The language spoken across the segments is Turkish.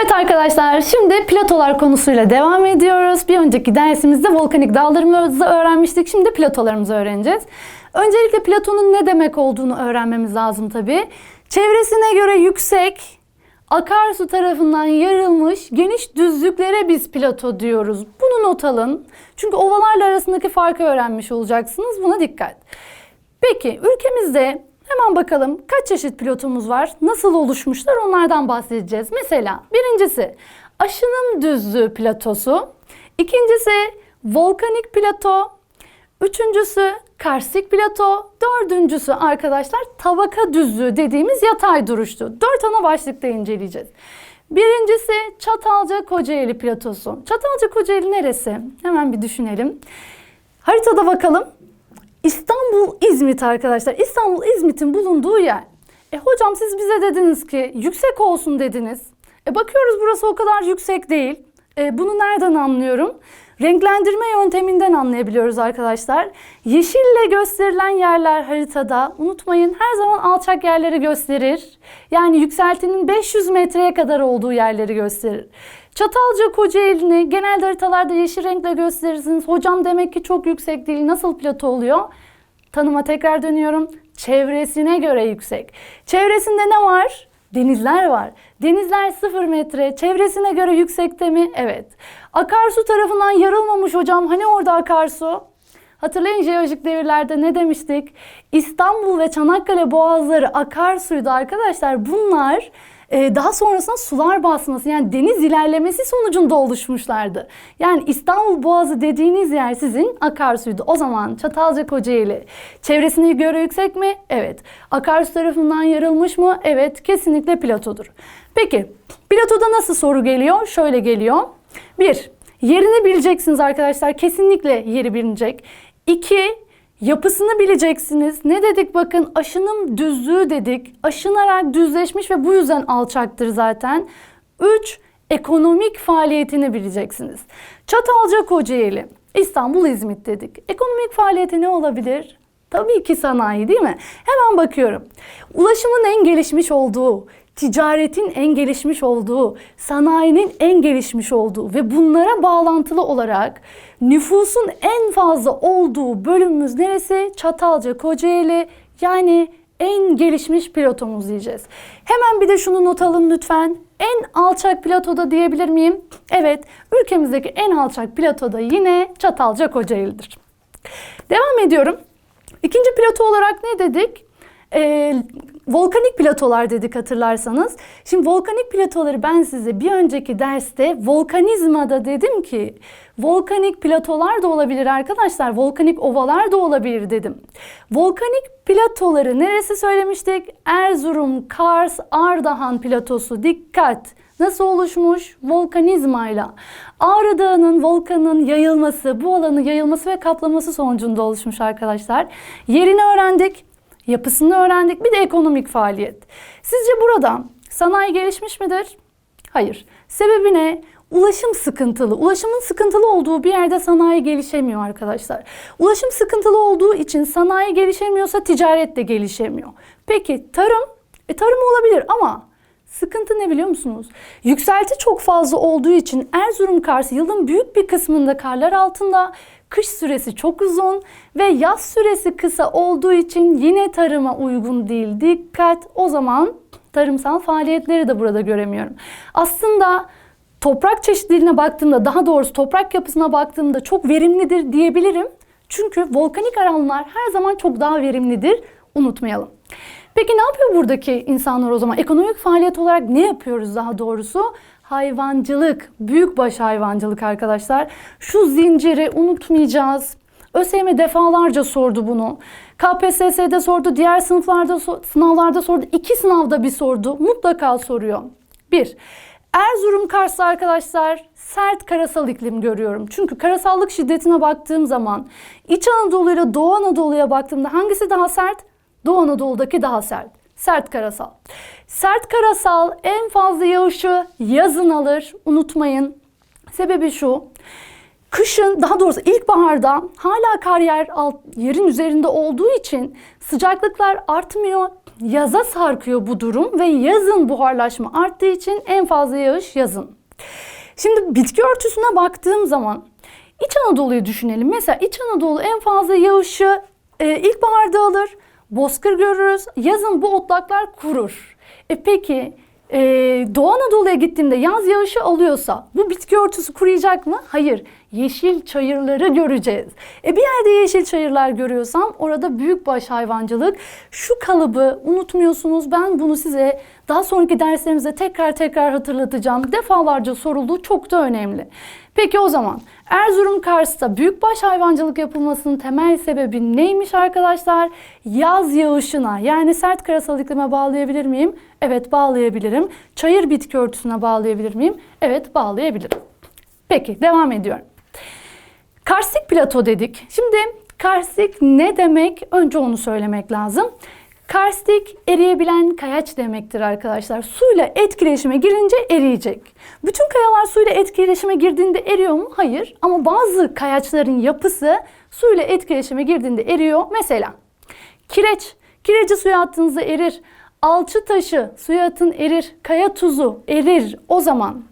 Evet arkadaşlar şimdi platolar konusuyla devam ediyoruz. Bir önceki dersimizde volkanik dağlarımızı öğrenmiştik. Şimdi platolarımızı öğreneceğiz. Öncelikle platonun ne demek olduğunu öğrenmemiz lazım tabii. Çevresine göre yüksek, akarsu tarafından yarılmış geniş düzlüklere biz plato diyoruz. Bunu not alın. Çünkü ovalarla arasındaki farkı öğrenmiş olacaksınız. Buna dikkat. Peki ülkemizde hemen bakalım kaç çeşit pilotumuz var? Nasıl oluşmuşlar onlardan bahsedeceğiz. Mesela birincisi aşınım düzlüğü platosu. İkincisi volkanik plato. Üçüncüsü karstik plato. Dördüncüsü arkadaşlar tabaka düzlüğü dediğimiz yatay duruştu. Dört ana başlıkta inceleyeceğiz. Birincisi Çatalca Kocaeli platosu. Çatalca Kocaeli neresi? Hemen bir düşünelim. Haritada bakalım. İstanbul İzmit arkadaşlar. İstanbul İzmit'in bulunduğu yer. E hocam siz bize dediniz ki yüksek olsun dediniz. E bakıyoruz burası o kadar yüksek değil. E, bunu nereden anlıyorum? Renklendirme yönteminden anlayabiliyoruz arkadaşlar. Yeşille gösterilen yerler haritada unutmayın her zaman alçak yerleri gösterir. Yani yükseltinin 500 metreye kadar olduğu yerleri gösterir. Çatalca Kocaeli'ni genelde haritalarda yeşil renkle gösterirsiniz. Hocam demek ki çok yüksek değil. Nasıl plato oluyor? Tanıma tekrar dönüyorum. Çevresine göre yüksek. Çevresinde ne var? Denizler var. Denizler 0 metre. Çevresine göre yüksekte mi? Evet. Akarsu tarafından yarılmamış hocam. Hani orada akarsu? Hatırlayın jeolojik devirlerde ne demiştik? İstanbul ve Çanakkale boğazları akarsuydu arkadaşlar. Bunlar e, daha sonrasında sular basması yani deniz ilerlemesi sonucunda oluşmuşlardı. Yani İstanbul Boğazı dediğiniz yer sizin akarsuydu. O zaman Çatalca Kocaeli çevresine göre yüksek mi? Evet. Akarsu tarafından yarılmış mı? Evet. Kesinlikle platodur. Peki platoda nasıl soru geliyor? Şöyle geliyor. Bir, yerini bileceksiniz arkadaşlar. Kesinlikle yeri bilinecek. İki, Yapısını bileceksiniz. Ne dedik bakın aşınım düzlüğü dedik. Aşınarak düzleşmiş ve bu yüzden alçaktır zaten. 3. Ekonomik faaliyetini bileceksiniz. Çatalca Kocaeli, İstanbul İzmit dedik. Ekonomik faaliyeti ne olabilir? Tabii ki sanayi değil mi? Hemen bakıyorum. Ulaşımın en gelişmiş olduğu, ticaretin en gelişmiş olduğu, sanayinin en gelişmiş olduğu ve bunlara bağlantılı olarak nüfusun en fazla olduğu bölümümüz neresi? Çatalca, Kocaeli yani en gelişmiş platomuz diyeceğiz. Hemen bir de şunu not alın lütfen. En alçak platoda diyebilir miyim? Evet, ülkemizdeki en alçak platoda yine Çatalca Kocaeli'dir. Devam ediyorum. İkinci plato olarak ne dedik? Ee, volkanik platolar dedik hatırlarsanız. Şimdi volkanik platoları ben size bir önceki derste volkanizmada dedim ki volkanik platolar da olabilir arkadaşlar. Volkanik ovalar da olabilir dedim. Volkanik platoları neresi söylemiştik? Erzurum, Kars, Ardahan platosu. Dikkat! Nasıl oluşmuş? Volkanizmayla. Ağrı Dağı'nın volkanın yayılması, bu alanın yayılması ve kaplaması sonucunda oluşmuş arkadaşlar. Yerini öğrendik, yapısını öğrendik, bir de ekonomik faaliyet. Sizce burada sanayi gelişmiş midir? Hayır. Sebebi ne? Ulaşım sıkıntılı. Ulaşımın sıkıntılı olduğu bir yerde sanayi gelişemiyor arkadaşlar. Ulaşım sıkıntılı olduğu için sanayi gelişemiyorsa ticaret de gelişemiyor. Peki tarım? E tarım olabilir ama Sıkıntı ne biliyor musunuz? Yükselti çok fazla olduğu için Erzurum Kars yılın büyük bir kısmında karlar altında, kış süresi çok uzun ve yaz süresi kısa olduğu için yine tarıma uygun değil. Dikkat! O zaman tarımsal faaliyetleri de burada göremiyorum. Aslında toprak çeşitliliğine baktığımda, daha doğrusu toprak yapısına baktığımda çok verimlidir diyebilirim. Çünkü volkanik alanlar her zaman çok daha verimlidir. Unutmayalım. Peki ne yapıyor buradaki insanlar o zaman? Ekonomik faaliyet olarak ne yapıyoruz daha doğrusu? Hayvancılık, büyükbaş hayvancılık arkadaşlar. Şu zinciri unutmayacağız. ÖSYM defalarca sordu bunu. KPSS'de sordu, diğer sınıflarda sınavlarda sordu. İki sınavda bir sordu. Mutlaka soruyor. Bir, Erzurum Kars'ta arkadaşlar sert karasal iklim görüyorum. Çünkü karasallık şiddetine baktığım zaman İç Anadolu ile Doğu Anadolu'ya baktığımda hangisi daha sert? Doğu Anadolu'daki daha sert. Sert karasal. Sert karasal en fazla yağışı yazın alır. Unutmayın. Sebebi şu. Kışın daha doğrusu ilkbaharda hala kar yer alt, yerin üzerinde olduğu için sıcaklıklar artmıyor. yaza sarkıyor bu durum ve yazın buharlaşma arttığı için en fazla yağış yazın. Şimdi bitki örtüsüne baktığım zaman İç Anadolu'yu düşünelim. Mesela İç Anadolu en fazla yağışı e, ilkbaharda alır. Bozkır görürüz. Yazın bu otlaklar kurur. E peki e, Doğu Anadolu'ya gittiğimde yaz yağışı alıyorsa bu bitki örtüsü kuruyacak mı? Hayır. Yeşil çayırları göreceğiz. E bir yerde yeşil çayırlar görüyorsam orada büyükbaş hayvancılık. Şu kalıbı unutmuyorsunuz. Ben bunu size daha sonraki derslerimizde tekrar tekrar hatırlatacağım. Defalarca soruldu. Çok da önemli. Peki o zaman Erzurum Kars'ta büyükbaş hayvancılık yapılmasının temel sebebi neymiş arkadaşlar? Yaz yağışına yani sert karasal iklime bağlayabilir miyim? Evet bağlayabilirim. Çayır bitki örtüsüne bağlayabilir miyim? Evet bağlayabilirim. Peki devam ediyorum. Karstik plato dedik. Şimdi karstik ne demek? Önce onu söylemek lazım. Karstik eriyebilen kayaç demektir arkadaşlar. Suyla etkileşime girince eriyecek. Bütün kayalar suyla etkileşime girdiğinde eriyor mu? Hayır. Ama bazı kayaçların yapısı suyla etkileşime girdiğinde eriyor. Mesela kireç. Kireci suya attığınızda erir. Alçı taşı suya atın erir. Kaya tuzu erir. O zaman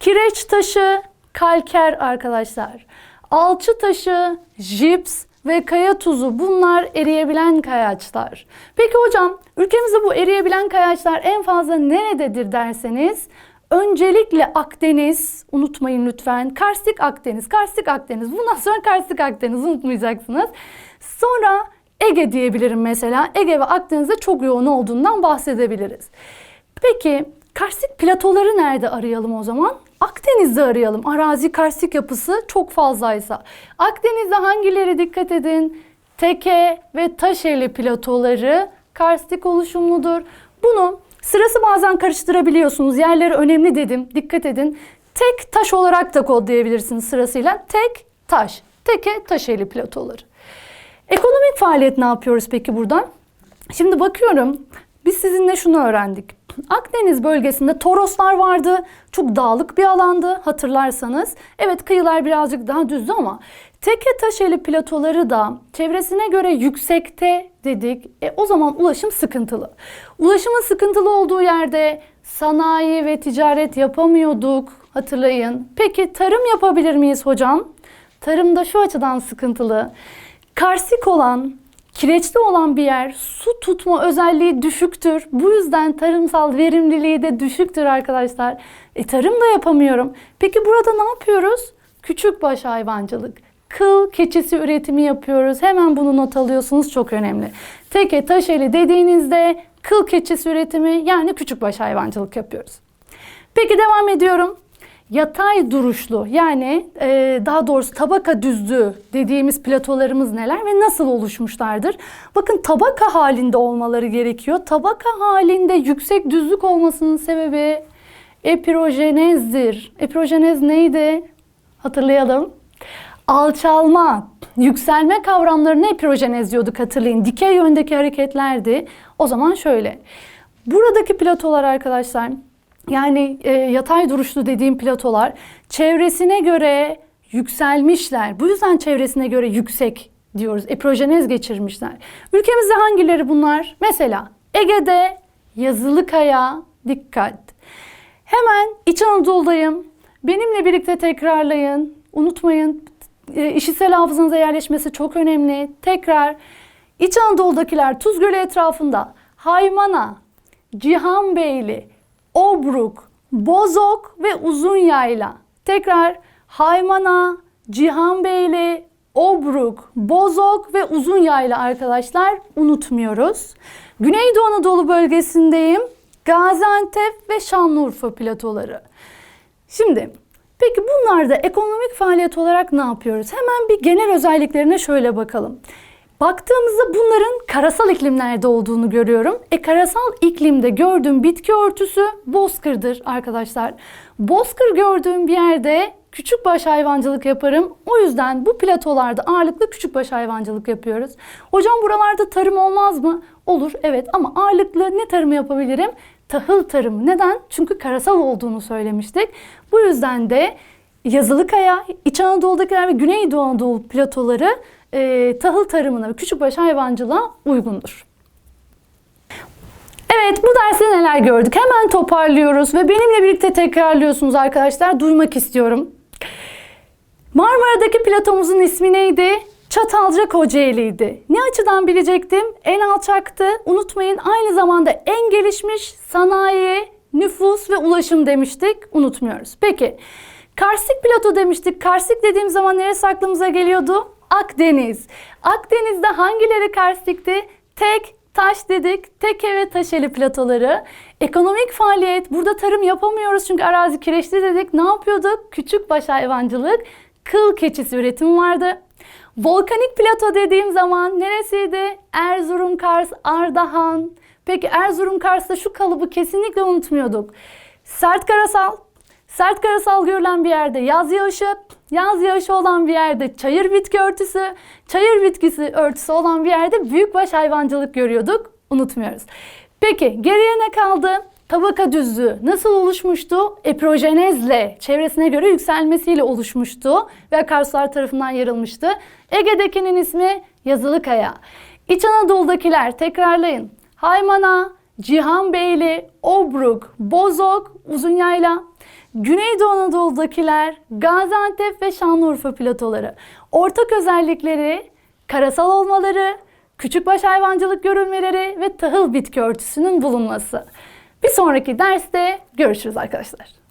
kireç taşı kalker arkadaşlar. Alçı taşı, jips ve kaya tuzu bunlar eriyebilen kayaçlar. Peki hocam ülkemizde bu eriyebilen kayaçlar en fazla nerededir derseniz öncelikle Akdeniz unutmayın lütfen. Karstik Akdeniz, Karstik Akdeniz. Bundan sonra Karstik Akdeniz unutmayacaksınız. Sonra Ege diyebilirim mesela. Ege ve Akdeniz'de çok yoğun olduğundan bahsedebiliriz. Peki karstik platoları nerede arayalım o zaman? Akdeniz'de arayalım. Arazi karstik yapısı çok fazlaysa. Akdeniz'de hangileri dikkat edin? Teke ve Taşeli platoları karstik oluşumludur. Bunu sırası bazen karıştırabiliyorsunuz. Yerleri önemli dedim. Dikkat edin. Tek taş olarak da kodlayabilirsiniz sırasıyla. Tek taş. Teke Taşeli platoları. Ekonomik faaliyet ne yapıyoruz peki buradan? Şimdi bakıyorum. Biz sizinle şunu öğrendik. Akdeniz bölgesinde Toroslar vardı. Çok dağlık bir alandı hatırlarsanız. Evet kıyılar birazcık daha düzdü ama Teke Taşeli platoları da çevresine göre yüksekte dedik. E, o zaman ulaşım sıkıntılı. Ulaşımın sıkıntılı olduğu yerde sanayi ve ticaret yapamıyorduk hatırlayın. Peki tarım yapabilir miyiz hocam? Tarım da şu açıdan sıkıntılı. Karsik olan Kireçli olan bir yer su tutma özelliği düşüktür. Bu yüzden tarımsal verimliliği de düşüktür arkadaşlar. E, tarım da yapamıyorum. Peki burada ne yapıyoruz? Küçük baş hayvancılık. Kıl keçisi üretimi yapıyoruz. Hemen bunu not alıyorsunuz çok önemli. Teke taşeli dediğinizde kıl keçisi üretimi yani küçük baş hayvancılık yapıyoruz. Peki devam ediyorum yatay duruşlu yani e, daha doğrusu tabaka düzlüğü dediğimiz platolarımız neler ve nasıl oluşmuşlardır? Bakın tabaka halinde olmaları gerekiyor. Tabaka halinde yüksek düzlük olmasının sebebi epirojenezdir. Epirojenez neydi? Hatırlayalım. Alçalma, yükselme kavramlarını epirojenez diyorduk hatırlayın. Dikey yöndeki hareketlerdi. O zaman şöyle. Buradaki platolar arkadaşlar yani e, yatay duruşlu dediğim platolar çevresine göre yükselmişler. Bu yüzden çevresine göre yüksek diyoruz. Eprojenez geçirmişler. Ülkemizde hangileri bunlar? Mesela Ege'de Yazılıkaya dikkat. Hemen İç Anadolu'dayım. Benimle birlikte tekrarlayın. Unutmayın. E, işitsel hafızanıza yerleşmesi çok önemli. Tekrar İç Anadolu'dakiler Tuz Gölü etrafında Haymana, Cihanbeyli, Obruk, Bozok ve Uzun Yayla. Tekrar Haymana, Cihanbeyli, Obruk, Bozok ve Uzun Yayla arkadaşlar unutmuyoruz. Güneydoğu Anadolu bölgesindeyim. Gaziantep ve Şanlıurfa platoları. Şimdi peki bunlarda ekonomik faaliyet olarak ne yapıyoruz? Hemen bir genel özelliklerine şöyle bakalım. Baktığımızda bunların karasal iklimlerde olduğunu görüyorum. E karasal iklimde gördüğüm bitki örtüsü bozkırdır arkadaşlar. Bozkır gördüğüm bir yerde küçük baş hayvancılık yaparım. O yüzden bu platolarda ağırlıklı küçük baş hayvancılık yapıyoruz. Hocam buralarda tarım olmaz mı? Olur evet ama ağırlıklı ne tarımı yapabilirim? Tahıl tarımı. Neden? Çünkü karasal olduğunu söylemiştik. Bu yüzden de Yazılıkaya, İç Anadolu'dakiler ve Güneydoğu Anadolu platoları e, tahıl tarımına ve küçükbaş hayvancılığa uygundur. Evet bu derste neler gördük? Hemen toparlıyoruz ve benimle birlikte tekrarlıyorsunuz arkadaşlar. Duymak istiyorum. Marmara'daki platomuzun ismi neydi? Çatalca Kocaeli'ydi. Ne açıdan bilecektim? En alçaktı. Unutmayın aynı zamanda en gelişmiş sanayi, nüfus ve ulaşım demiştik. Unutmuyoruz. Peki Karstik plato demiştik. Karstik dediğim zaman neresi aklımıza geliyordu? Akdeniz. Akdeniz'de hangileri karstikti? Tek, taş dedik. Teke ve taşeli platoları. Ekonomik faaliyet. Burada tarım yapamıyoruz çünkü arazi kireçli dedik. Ne yapıyorduk? Küçük baş hayvancılık, kıl keçisi üretimi vardı. Volkanik plato dediğim zaman neresiydi? Erzurum, Kars, Ardahan. Peki Erzurum, Kars'ta şu kalıbı kesinlikle unutmuyorduk. Sert karasal, Sert karasal görülen bir yerde yaz yağışı, yaz yağışı olan bir yerde çayır bitki örtüsü, çayır bitkisi örtüsü olan bir yerde büyükbaş hayvancılık görüyorduk. Unutmuyoruz. Peki geriye ne kaldı? Tabaka düzlüğü nasıl oluşmuştu? Eprojenezle, çevresine göre yükselmesiyle oluşmuştu ve akarsular tarafından yarılmıştı. Ege'dekinin ismi Yazılıkaya. İç Anadolu'dakiler tekrarlayın. Haymana, Cihanbeyli, Obruk, Bozok, Uzunyayla. Güneydoğu Anadolu'dakiler Gaziantep ve Şanlıurfa platoları. Ortak özellikleri karasal olmaları, küçükbaş hayvancılık görülmeleri ve tahıl bitki örtüsünün bulunması. Bir sonraki derste görüşürüz arkadaşlar.